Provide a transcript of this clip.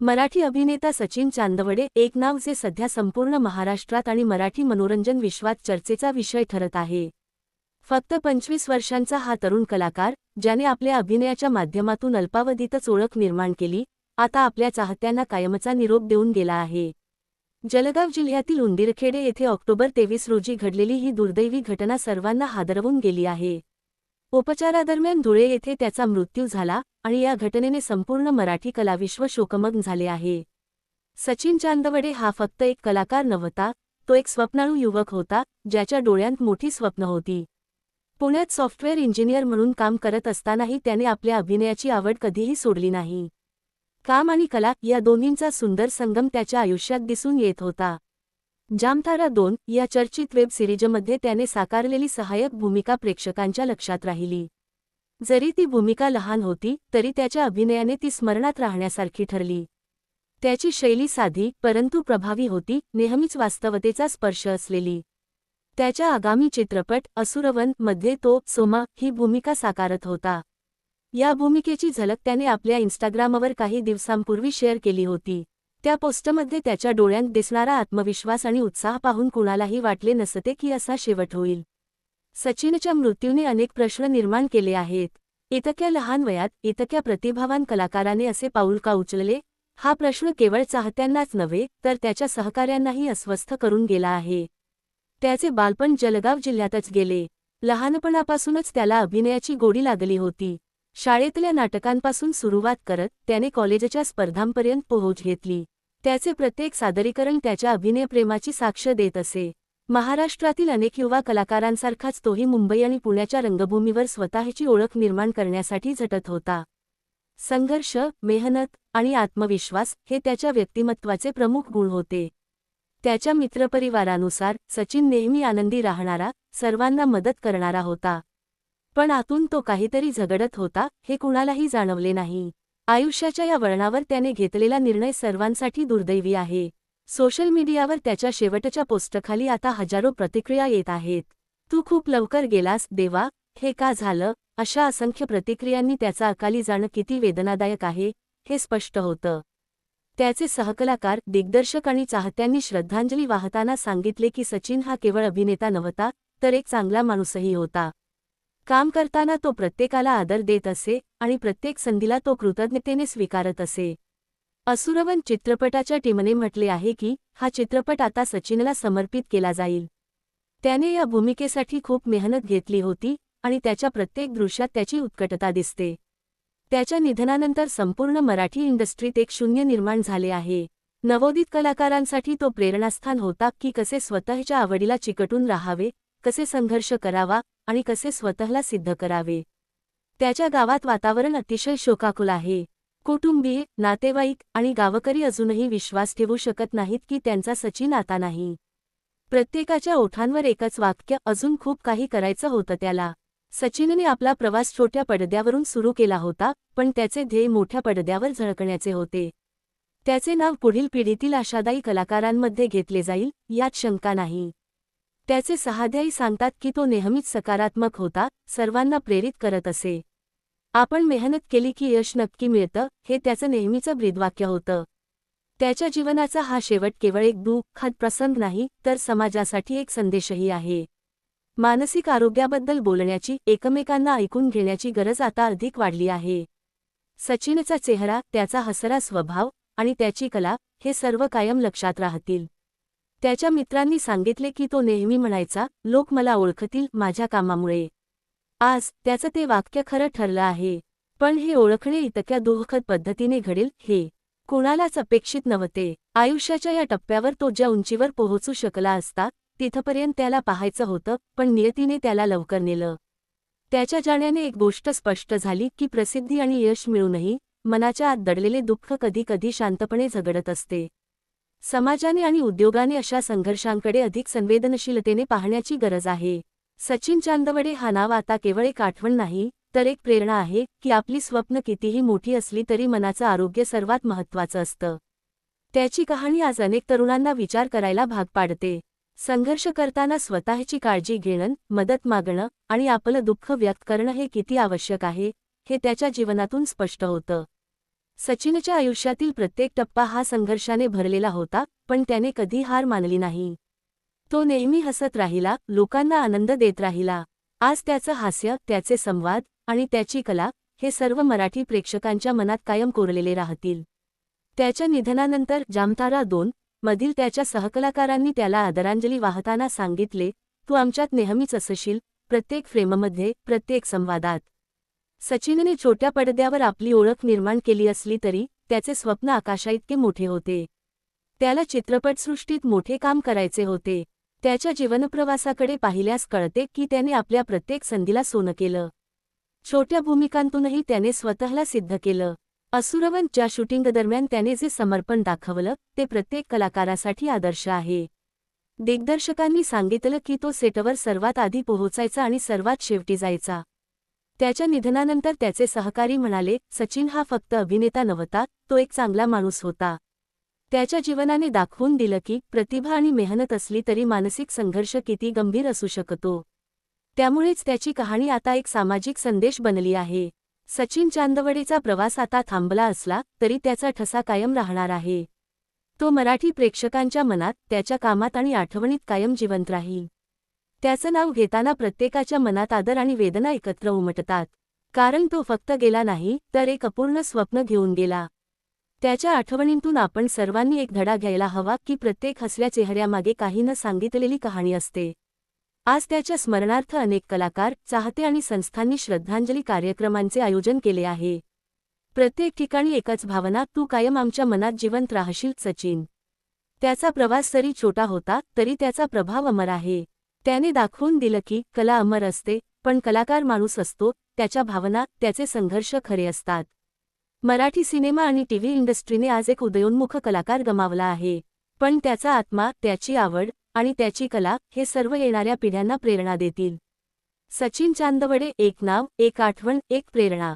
मराठी अभिनेता सचिन चांदवडे एक नाव जे सध्या संपूर्ण महाराष्ट्रात आणि मराठी मनोरंजन विश्वात चर्चेचा विषय ठरत आहे. फक्त पंचवीस वर्षांचा हा तरुण कलाकार ज्याने आपल्या अभिनयाच्या माध्यमातून अल्पावधीतच ओळख निर्माण केली आता आपल्या चाहत्यांना कायमचा निरोप देऊन गेला आहे. जलगाव जिल्ह्यातील उंदीरखेडे येथे ऑक्टोबर तेवीस रोजी घडलेली ही दुर्दैवी घटना सर्वांना हादरवून गेली आहे. उपचारादरम्यान धुळे येथे त्याचा मृत्यू झाला आणि या घटनेने संपूर्ण मराठी कलाविश्व शोकमग्न झाले आहे. सचिन चांदवडे हा फक्त एक कलाकार नव्हता तो एक स्वप्नाळू युवक होता ज्याच्या डोळ्यांत मोठी स्वप्न होती. पुण्यात सॉफ्टवेअर इंजिनियर म्हणून काम करत असतानाही त्याने आपल्या अभिनयाची आवड कधीही सोडली नाही. काम आणि कला या दोन्हींचा सुंदर संगम त्याच्या आयुष्यात दिसून येत होता. जामतारा दोन या चर्चित वेब सिरीजमध्ये त्याने साकारलेली सहाय्यक भूमिका प्रेक्षकांच्या लक्षात राहिली. जरी ती भूमिका लहान होती तरी त्याच्या अभिनयाने ती स्मरणात राहण्यासारखी ठरली. त्याची शैली साधी परंतु प्रभावी होती नेहमीच वास्तवतेचा स्पर्श असलेली. त्याच्या आगामी चित्रपट असुरवनमध्ये तो सोमा ही भूमिका साकारत होता. या भूमिकेची झलक त्याने आपल्या इन्स्टाग्रामवर काही दिवसांपूर्वी शेअर केली होती. त्या पोस्टमध्ये त्याच्या डोळ्यांत दिसणारा आत्मविश्वास आणि उत्साह पाहून कुणालाही वाटले नसते की असा शेवट होईल. सचिनच्या मृत्यूने अनेक प्रश्न निर्माण केले आहेत. इतक्या लहान वयात इतक्या प्रतिभावान कलाकाराने असे पाऊल का उचलले? हा प्रश्न केवळ चाहत्यांनाच नव्हे तर त्याच्या सहकाऱ्यांनाही अस्वस्थ करून गेला आहे. त्याचे बालपण जलगाव जिल्ह्यातच गेले. लहानपणापासूनच त्याला अभिनयाची गोडी लागली होती. शाळेतल्या नाटकांपासून सुरुवात करत त्याने कॉलेजच्या स्पर्धांपर्यंत पोहोच घेतली. त्याचे प्रत्येक सादरीकरण त्याच्या अभिनयप्रेमाची साक्ष देत असे. महाराष्ट्रातील अनेक युवा कलाकारांसारखाच तोही मुंबई आणि पुण्याच्या रंगभूमीवर स्वतःची ओळख निर्माण करण्यासाठी झटत होता. संघर्ष मेहनत आणि आत्मविश्वास हे त्याच्या व्यक्तिमत्वाचे प्रमुख गुण होते. त्याच्या मित्रपरिवारानुसार सचिन नेहमी आनंदी राहणारा सर्वांना मदत करणारा होता. पण आतून तो काहीतरी झगडत होता हे कुणालाही जाणवले नाही. आयुष्याच्या या वळणावर त्याने घेतलेला निर्णय सर्वांसाठी दुर्दैवी आहे. सोशल मीडियावर त्याच्या शेवटच्या पोस्टखाली आता हजारो प्रतिक्रिया येत आहेत. तू खूप लवकर गेलास देवा. हे का झालं अशा असंख्य प्रतिक्रियांनी त्याचा अकाली जाणं किती वेदनादायक आहे हे स्पष्ट होतं. त्याचे सहकलाकार दिग्दर्शक आणि चाहत्यांनी श्रद्धांजली वाहताना सांगितले की सचिन हा केवळ अभिनेता नव्हता तर एक चांगला माणूसही होता. काम करताना तो प्रत्येकाला आदर देत असे आणि प्रत्येक संधीला तो कृतज्ञतेने स्वीकारत असे. असुरवन चित्रपटाच्या टीमने म्हटले आहे की हा चित्रपट आता सचिनला समर्पित केला जाईल. त्याने या भूमिकेसाठी खूप मेहनत घेतली होती आणि त्याच्या प्रत्येक दृश्यात त्याची उत्कटता दिसते. त्याच्या निधनानंतर संपूर्ण मराठी इंडस्ट्रीत एक शून्य निर्माण झाले आहे. नवोदित कलाकारांसाठी तो प्रेरणास्थान होता की कसे स्वतःच्या आवडीला चिकटून राहावे कसे संघर्ष करावा आणि कसे स्वतःला सिद्ध करावे? त्याच्या गावात वातावरण अतिशय शोकाकुल आहे. कुटुंबीय नातेवाईक आणि गावकरी अजूनही विश्वास ठेवू शकत नाहीत की त्यांचा सचिन आता नाही. प्रत्येकाच्या ओठांवर एकच वाक्य अजून खूप काही करायचं होतं त्याला. सचिनने आपला प्रवास छोट्या पडद्यावरून सुरू केला होता पण त्याचे ध्येय मोठ्या पडद्यावर झळकण्याचे होते. त्याचे नाव पुढील पिढीतील आशादायी कलाकारांमध्ये घेतले जाईल यात शंका नाही. त्याचे सहाध्यायी सांगतात की तो नेहमीच सकारात्मक होता सर्वांना प्रेरित करत असे. आपण मेहनत केली की यश नक्की मिळतं हे त्याचं नेहमीचं ब्रीदवाक्य होतं. त्याच्या जीवनाचा हा शेवट केवळ एक दुःखद प्रसंग नाही तर समाजासाठी एक संदेशही आहे. मानसिक आरोग्याबद्दल बोलण्याची एकमेकांना ऐकून घेण्याची गरज आता अधिक वाढली आहे. सचिनचा चेहरा त्याचा हसरा स्वभाव आणि त्याची कला हे सर्व कायम लक्षात राहतील. त्याच्या मित्रांनी सांगितले की तो नेहमी म्हणायचा लोक मला ओळखतील माझ्या कामामुळे. आज त्याचं ते वाक्य खरं ठरलं आहे. पण हे ओळखणे इतक्या दुःखद पद्धतीने घडेल हे कुणालाच अपेक्षित नव्हते. आयुष्याच्या या टप्प्यावर तो ज्या उंचीवर पोहोचू शकला असता तिथपर्यंत त्याला पाहायचं होतं पण नियतीने त्याला लवकर नेलं. त्याच्या जाण्याने एक गोष्ट स्पष्ट झाली की प्रसिद्धी आणि यश मिळूनही मनाच्या आत दडलेले दुःख कधी कधी शांतपणे झगडत असते. समाजाने आणि उद्योगाने अशा संघर्षांकडे अधिक संवेदनशीलतेने पाहण्याची गरज आहे. सचिन चांदवडे हा नाव आता केवळ एक आठवण नाही तर एक प्रेरणा आहे की आपली स्वप्न कितीही मोठी असली तरी मनाचं आरोग्य सर्वात महत्त्वाचं असतं. त्याची कहाणी आज अनेक तरुणांना विचार करायला भाग पाडते. संघर्ष करताना स्वतःची काळजी घेणं मदत मागणं आणि आपलं दुःख व्यक्त करणं हे किती आवश्यक आहे हे त्याच्या जीवनातून स्पष्ट होतं. सचिनच्या आयुष्यातील प्रत्येक टप्पा हा संघर्षाने भरलेला होता पण त्याने कधी हार मानली नाही. तो नेहमी हसत राहिला लोकांना आनंद देत राहिला. आज त्याचं हास्य त्याचे संवाद आणि त्याची कला हे सर्व मराठी प्रेक्षकांच्या मनात कायम कोरलेले राहतील. त्याच्या निधनानंतर जामतारा दोन मधील त्याच्या सहकलाकारांनी त्याला आदरांजली वाहताना सांगितले तू आमच्यात नेहमीच असशील प्रत्येक फ्रेममध्ये प्रत्येक संवादात. सचिनने छोट्या पडद्यावर आपली ओळख निर्माण केली असली तरी त्याचे स्वप्न आकाशाइतके मोठे होते. त्याला चित्रपटसृष्टीत मोठे काम करायचे होते. त्याच्या जीवनप्रवासाकडे पाहिल्यास कळते की त्याने आपल्या प्रत्येक संधीला सोनं केलं. छोट्या भूमिकांतूनही त्याने स्वतःला सिद्ध केलं. असुरवंतच्या शूटिंग दरम्यान त्याने जे समर्पण दाखवलं ते प्रत्येक कलाकारासाठी आदर्श आहे. दिग्दर्शकांनी सांगितलं की तो सेटवर सर्वात आधी पोहोचायचा आणि सर्वात शेवटी जायचा. त्याच्या निधनानंतर त्याचे सहकारी म्हणाले सचिन हा फक्त अभिनेता नव्हता तो एक चांगला माणूस होता. त्याच्या जीवनाने दाखवून दिलं की प्रतिभा आणि मेहनत असली तरी मानसिक संघर्ष किती गंभीर असू शकतो. त्यामुळेच त्याची कहाणी आता एक सामाजिक संदेश बनली आहे. सचिन चांदवडेचा प्रवास आता थांबला असला तरी त्याचा ठसा कायम राहणार आहे. तो मराठी प्रेक्षकांच्या मनात त्याच्या कामात आणि आठवणीत कायम जिवंत राहील. त्याचं नाव घेताना प्रत्येकाच्या मनात आदर आणि वेदना एकत्र उमटतात. कारण तो फक्त गेला नाही तर एक अपूर्ण स्वप्न घेऊन गेला. त्याच्या आठवणींतून आपण सर्वांनी एक धडा घ्यायला हवा की प्रत्येक हसल्या चेहऱ्यामागे काही न सांगितलेली कहाणी असते. आज त्याच्या स्मरणार्थ अनेक कलाकार चाहते आणि संस्थांनी श्रद्धांजली कार्यक्रमांचे आयोजन केले आहे. प्रत्येक ठिकाणी एकच भावना तू कायम आमच्या मनात जिवंत राहशील सचिन. त्याचा प्रवास जरी छोटा होता तरी त्याचा प्रभाव अमर आहे. त्याने दाखवून दिलं की कला अमर असते पण कलाकार माणूस असतो त्याच्या भावना त्याचे संघर्ष खरे असतात. मराठी सिनेमा आणि टीव्ही इंडस्ट्रीने आज एक उदयोन्मुख कलाकार गमावला आहे. पण त्याचा आत्मा त्याची आवड आणि त्याची कला हे सर्व येणाऱ्या पिढ्यांना प्रेरणा देतील. सचिन चांदवडे एक नाव एक आठवण एक प्रेरणा.